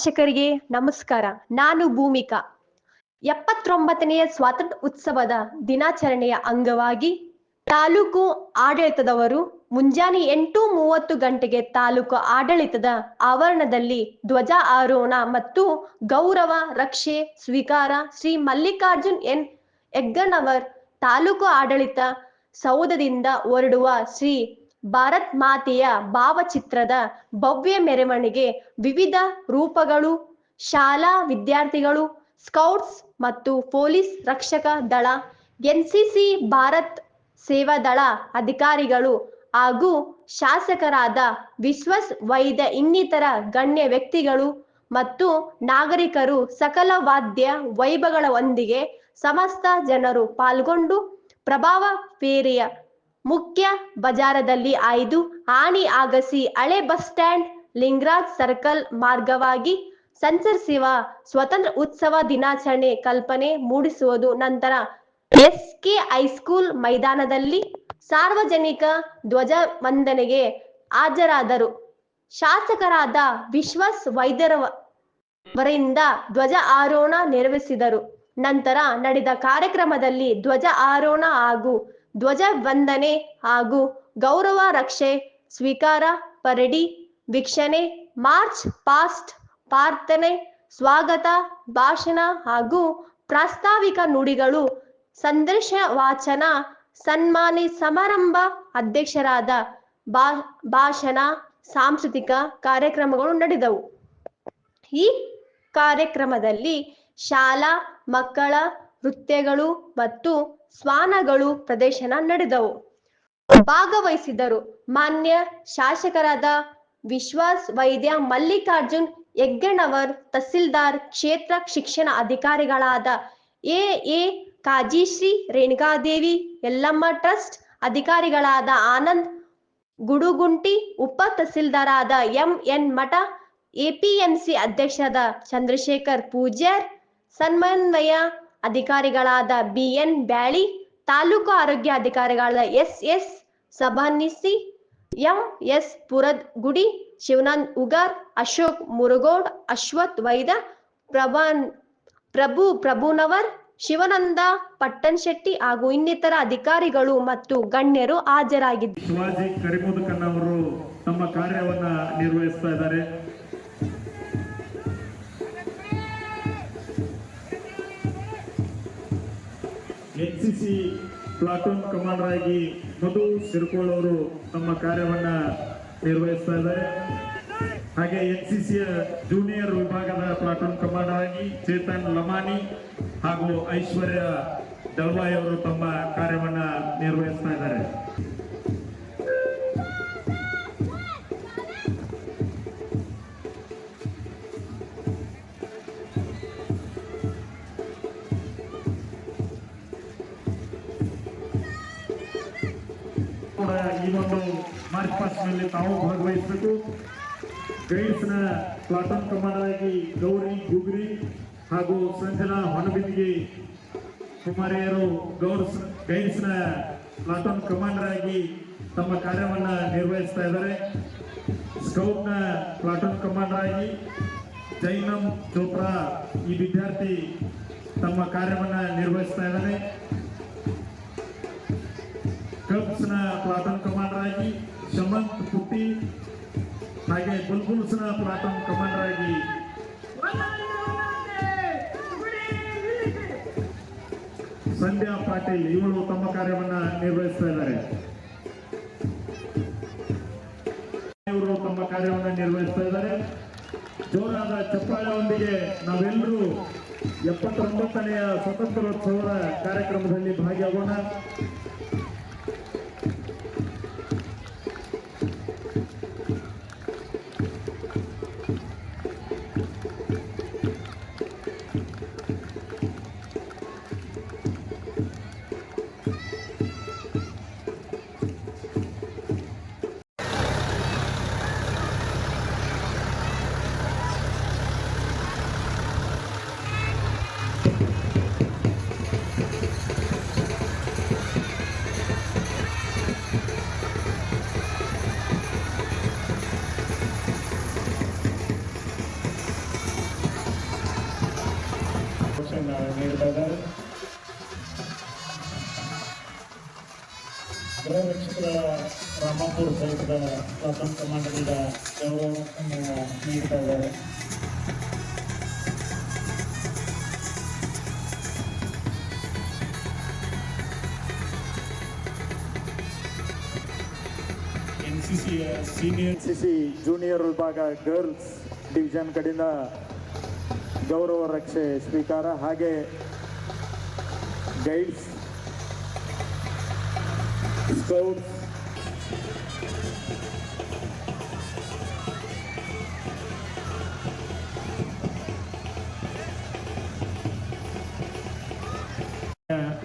ವೀಕ್ಷಕರಿಗೆ ನಮಸ್ಕಾರ. ನಾನು ಭೂಮಿಕಾ. ಎಪ್ಪತ್ತೊಂಬತ್ತನೆಯ ಸ್ವಾತಂತ್ರ್ಯ ಉತ್ಸವದ ದಿನಾಚರಣೆಯ ಅಂಗವಾಗಿ ತಾಲೂಕು ಆಡಳಿತದವರು ಮುಂಜಾನೆ ಎಂಟು ಮೂವತ್ತು ಗಂಟೆಗೆ ತಾಲೂಕು ಆಡಳಿತದ ಆವರಣದಲ್ಲಿ ಧ್ವಜ ಆರೋಹಣ ಮತ್ತು ಗೌರವ ರಕ್ಷೆ ಸ್ವೀಕಾರ ಶ್ರೀ ಮಲ್ಲಿಕಾರ್ಜುನ್ ಎನ್. ಹೆಗ್ಗಣ್ಣವರ್ ತಾಲೂಕು ಆಡಳಿತ ಸೌಧದಿಂದ ಹೊರಡುವ ಶ್ರೀ ಭಾರತ್ ಮಾತೆಯ ಭಾವಚಿತ್ರದ ಭವ್ಯ ಮೆರವಣಿಗೆ ವಿವಿಧ ರೂಪಗಳು, ಶಾಲಾ ವಿದ್ಯಾರ್ಥಿಗಳು, ಸ್ಕೌಟ್ಸ್ ಮತ್ತು ಪೊಲೀಸ್ ರಕ್ಷಕ ದಳ ಎನ್ಸಿಸಿ ಭಾರತ್ ಸೇವಾ ದಳ ಅಧಿಕಾರಿಗಳು ಹಾಗೂ ಶಾಸಕರಾದ ವಿಶ್ವಸ್ ವೈದ್ಯ ಇನ್ನಿತರ ಗಣ್ಯ ವ್ಯಕ್ತಿಗಳು ಮತ್ತು ನಾಗರಿಕರು ಸಕಲ ವಾದ್ಯ ವೈಭವಗಳೊಂದಿಗೆ ಸಮಸ್ತ ಜನರು ಪಾಲ್ಗೊಂಡು ಪ್ರಭಾವ ಫೇರಿಯ ಮುಖ್ಯ ಬಜಾರದಲ್ಲಿ ಆಯ್ದು ಆಣಿ ಆಗಸಿ ಹಳೆ ಬಸ್ ಸ್ಟ್ಯಾಂಡ್ ಲಿಂಗರಾಜ್ ಸರ್ಕಲ್ ಮಾರ್ಗವಾಗಿ ಸಂಚರಿಸುವ ಸ್ವತಂತ್ರ ಉತ್ಸವ ದಿನಾಚರಣೆ ಕಲ್ಪನೆ ಮೂಡಿಸುವುದು ನಂತರ ಎಸ್ಕೆ ಹೈಸ್ಕೂಲ್ ಮೈದಾನದಲ್ಲಿ ಸಾರ್ವಜನಿಕ ಧ್ವಜ ವಂದನೆಗೆ ಹಾಜರಾದರು. ಶಾಸಕರಾದ ವಿಶ್ವಾಸ್ ವೈದ್ಯರ ವರಿಂದ ಧ್ವಜ ಆರೋಹಣ ನೆರವೇರಿಸಿದರು. ನಂತರ ನಡೆದ ಕಾರ್ಯಕ್ರಮದಲ್ಲಿ ಧ್ವಜ ಆರೋಹಣ ಹಾಗೂ ಧ್ವಜ ವಂದನೆ ಹಾಗೂ ಗೌರವ ರಕ್ಷೆ, ಸ್ವೀಕಾರ, ಪರಡಿ, ವೀಕ್ಷಣೆ, ಮಾರ್ಚ್ ಪಾಸ್ಟ್, ಪ್ರಾರ್ಥನೆ, ಸ್ವಾಗತ, ಭಾಷಣ ಹಾಗೂ ಪ್ರಾಸ್ತಾವಿಕ ನುಡಿಗಳು ಸಂದೇಶ ವಾಚನ ಸನ್ಮಾನಿ ಸಮಾರಂಭ ಅಧ್ಯಕ್ಷರಾದ ಬಾ ಭಾಷಣ, ಸಾಂಸ್ಕೃತಿಕ ಕಾರ್ಯಕ್ರಮಗಳು ನಡೆದವು. ಈ ಕಾರ್ಯಕ್ರಮದಲ್ಲಿ ಶಾಲಾ, ಮಕ್ಕಳ, ನೃತ್ಯಗಳು ಮತ್ತು ಶ್ವಾನಗಳು ಪ್ರದರ್ಶನ ನಡೆದವು. ಭಾಗವಹಿಸಿದರು. ಮಾನ್ಯ ಶಾಸಕರಾದ ವಿಶ್ವಾಸ್ ವೈದ್ಯ, ಮಲ್ಲಿಕಾರ್ಜುನ್ ಹೆಗ್ಗಣವರ್ ತಹಸೀಲ್ದಾರ್, ಕ್ಷೇತ್ರ ಶಿಕ್ಷಣ ಅಧಿಕಾರಿಗಳಾದ A A Kajishri, Renukadevi, Yellamma trust ಅಧಿಕಾರಿಗಳಾದ ಆನಂದ್ ಗುಡುಗುಂಟಿ, ಉಪ ತಹಸೀಲ್ದಾರಾದ ಎಂ ಎನ್ ಮಠ ಎಪಿಎಂಸಿ ಅಧ್ಯಕ್ಷರಾದ ಚಂದ್ರಶೇಖರ್ ಪೂಜ್ಯಾರ್ ಸಮನ್ವಯ ಅಧಿಕಾರಿಗಳಾದ ಬಿಎನ್ ಬ್ಯಾಳಿ, ತಾಲೂಕು ಆರೋಗ್ಯ ಅಧಿಕಾರಿಗಳಾದ S S Sabhanisi, M Purad Gudi Shivanand Ugar, Ashok Murugod, Ashwath ವೈದ, ಪ್ರಭಾನ್ ಪ್ರಭು ಪ್ರಭುನವರ್, ಶಿವನಂದ ಪಟ್ಟನ್ ಶೆಟ್ಟಿ ಹಾಗೂ ಇನ್ನಿತರ ಅಧಿಕಾರಿಗಳು ಮತ್ತು ಗಣ್ಯರು ಹಾಜರಾಗಿದ್ದರು ಶಿವಾಜಿ ಕರಿಮುದುಕಣ್ಣ ಅವರು ತಮ್ಮ ಕಾರ್ಯವನ್ನ ನಿರ್ವಹಿಸ್ತಾ ಇದ್ದಾರೆ. ಎನ್ಸಿಸಿ ಪ್ಲಾಟೂನ್ ಕಮಾಂಡರ್ ಆಗಿ ಮಧು ಸಿರ್ಕೋಳ್ ಅವರು ತಮ್ಮ ಕಾರ್ಯವನ್ನ ನಿರ್ವಹಿಸ್ತಾ ಇದ್ದಾರೆ. ಹಾಗೆ ಎನ್ಸಿಸಿಯ ಜೂನಿಯರ್ ವಿಭಾಗದ ಪ್ಲಾಟೂನ್ ಕಮಾಂಡರ್ ಆಗಿ ಚೇತನ್ ಲಮಾನಿ ಹಾಗೂ ಐಶ್ವರ್ಯ ದಳ್ವಾಯಿ ಅವರು ತಮ್ಮ ಕಾರ್ಯವನ್ನ ನಿರ್ವಹಿಸ್ತಾ ಈ ಒಂದು ಮಾರ್ಚ್ ಪಾಸ್ಟ್ನಲ್ಲಿ ತಾವು ಭಾಗವಹಿಸಬೇಕು ಗೈಡ್ಸ್ನ ಪ್ಲಾಟೂನ್ ಕಮಾಂಡರ್ ಆಗಿ ಗೌರಿ, ಗುಗ್ರಿ ಹಾಗೂ ಸಂಜನಾ ಹೊನಬಿಂದಿಗೆ ಕುಮಾರಿಯರು ಗೌರ್ಸ್ ಗೈಡ್ಸ್ನ ಪ್ಲಾಟನ್ ಕಮಾಂಡರ್ ಆಗಿ ತಮ್ಮ ಕಾರ್ಯವನ್ನ ನಿರ್ವಹಿಸ್ತಾ ಇದ್ದಾರೆ. ಸ್ಕೌಟ್ನ ಪ್ಲಾಟೂನ್ ಕಮಾಂಡರ್ ಆಗಿ ಜೈನಮ್ ಚೋಪ್ರಾ ಈ ವಿದ್ಯಾರ್ಥಿ ತಮ್ಮ ಕಾರ್ಯವನ್ನ ನಿರ್ವಹಿಸ್ತಾ ಇದ್ದಾರೆ ಕಬ್ಸ್ನ ಪ್ಲಾಟೂನ್ ಕಮಾಂಡರ್ ಆಗಿ ಶಮಂತ್ ಪುಟ್ಟಿ ಹಾಗೆ ಬುಲ್ಬುಲ್ಸ್ನ ಪ್ಲಾಟೂನ್ ಕಮಾಂಡರ್ ಆಗಿ ಸಂಧ್ಯಾ ಪಾಟೀಲ್ ಇವಳು ತಮ್ಮ ಕಾರ್ಯವನ್ನ ನಿರ್ವಹಿಸ್ತಾ ಇದ್ದಾರೆ. ಇವರು ತಮ್ಮ ಕಾರ್ಯವನ್ನು ನಿರ್ವಹಿಸ್ತಾ ಇದ್ದಾರೆ. ಜೋರಾದ ಚಪ್ಪಾಳೆಯೊಂದಿಗೆ ನಾವೆಲ್ಲರೂ ಎಪ್ಪತ್ತೊಂಬತ್ತನೆಯ ಸ್ವತಂತ್ರೋತ್ಸವದ ಕಾರ್ಯಕ್ರಮದಲ್ಲಿ ಭಾಗಿಯಾಗೋಣ. ಗೃಹ ರಕ್ಷಕರ ರಾಮಾಪುರ ಸಹಿತದ ಸ್ವಾತಂತ್ರ್ಯ ಮಂಡಳಿಯ ಗೌರವವನ್ನು ನೀಡ್ತಾ ಇದ್ದಾರೆ ಸೀನಿಯರ್ ಸಿ ಸಿ ಜೂನಿಯರ್ ವಿಭಾಗ ಗರ್ಲ್ಸ್ ಡಿವಿಷನ್ ಕಡೆಯಿಂದ ಗೌರವ ರಕ್ಷೆ ಸ್ವೀಕಾರ ಹಾಗೆ ಗೈಡ್ಸ್ ಸ್ಕೌಟ್ಸ್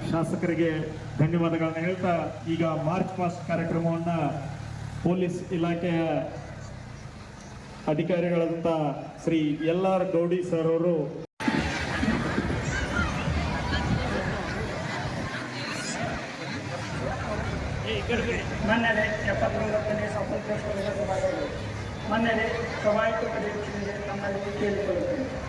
ಶಾಸಕರಿಗೆ ಧನ್ಯವಾದಗಳನ್ನ ಹೇಳ್ತಾ ಈಗ ಮಾರ್ಚ್ ಪಾಸ್ಟ್ ಕಾರ್ಯಕ್ರಮವನ್ನ ಪೊಲೀಸ್ ಇಲಾಖೆಯ ಅಧಿಕಾರಿಗಳಂತ Shri L R Goudi sir ಅವರು ಮನ್ನೆಲೆ ಎಪ್ಪತ್ತೊಂಬತ್ತನೇ ಸ್ವಾತಂತ್ರ್ಯೋತ್ಸವ ವಿಧಾನಸಭಾ ಮನ್ನೆಲೆ ಪಡೆಯುತ್ತಿದೆ ನಮ್ಮಲ್ಲಿ ಕೇಳಿಕೊಳ್ಳುತ್ತೇನೆ.